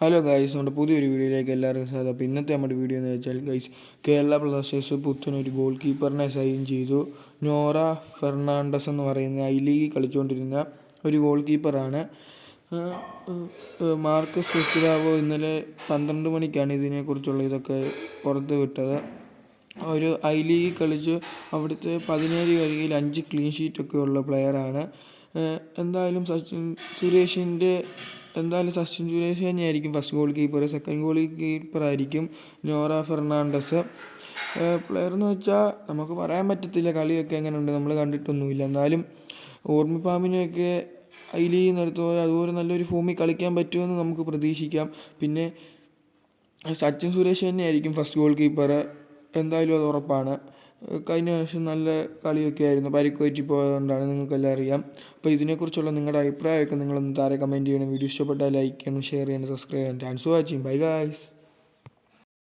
Hello guys നമ്മുടെ പുതിയൊരു വീഡിയോയിലേക്ക് എല്ലാവർക്കും സ്വാഗതം. അപ്പോൾ ഇന്നത്തെ നമ്മുടെ വീഡിയോ എന്ന് വെച്ചാൽ ഗൈസ് കേരള ബ്ലാസ്റ്റേഴ്സ് പുത്തനൊരു ഗോൾ കീപ്പറിനെ സൈൻ ചെയ്തു. നോറ ഫെർണാണ്ടസ് എന്ന് പറയുന്ന ഐ ലീഗിൽ കളിച്ചുകൊണ്ടിരുന്ന ഒരു ഗോൾ കീപ്പറാണ് മാർക്കസ് ഫെസിലാവോ ഇന്നലെ പന്ത്രണ്ട് മണിക്കാണ് ഇതിനെക്കുറിച്ചുള്ള ഇതൊക്കെ പുറത്ത് വിട്ടത്. ഒരു ഐ ലീഗിൽ കളിച്ച് അവിടുത്തെ പതിനേഴ് കളിയിൽ അഞ്ച് ക്ലീൻ ഷീറ്റൊക്കെ ഉള്ള പ്ലെയറാണ് എന്തായാലും സച്ചിൻ സുരേഷിന്റെ എന്തായാലും സച്ചിൻ സുരേഷ് തന്നെയായിരിക്കും first goalkeeper second goalkeeper ആയിരിക്കും നോറ ഫെർണാണ്ടസ്. പ്ലെയർ എന്ന് വെച്ചാൽ നമുക്ക് പറയാൻ പറ്റത്തില്ല കളിയൊക്കെ എങ്ങനെ ഉണ്ട് നമ്മൾ കണ്ടിട്ടൊന്നുമില്ല. എന്നാലും ഓർമ്മിപ്പാമ്പിനെയൊക്കെ അതിൽ പോയാൽ അതുപോലെ നല്ലൊരു ഫോമിൽ കളിക്കാൻ പറ്റുമെന്ന് നമുക്ക് പ്രതീക്ഷിക്കാം. പിന്നെ സച്ചിൻ സുരേഷ് തന്നെയായിരിക്കും ഫസ്റ്റ് ഗോൾ കീപ്പർ എന്തായാലും അത് ഉറപ്പാണ്. കഴിഞ്ഞ വർഷം നല്ല കളിയൊക്കെ ആയിരുന്നു. പരിക്ക് പറ്റി പോയതുകൊണ്ടാണ് നിങ്ങൾക്കെല്ലാം അറിയാം. അപ്പോൾ ഇതിനെക്കുറിച്ചുള്ള നിങ്ങളുടെ അഭിപ്രായമൊക്കെ നിങ്ങളൊന്ന് താഴെ കമന്റ് ചെയ്യണം. വീഡിയോ ഇഷ്ടപ്പെട്ടാൽ ലൈക്ക് ചെയ്യണം ഷെയർ ചെയ്യണം സബ്സ്ക്രൈബ് ചെയ്യണം. Thanks for watching bye guys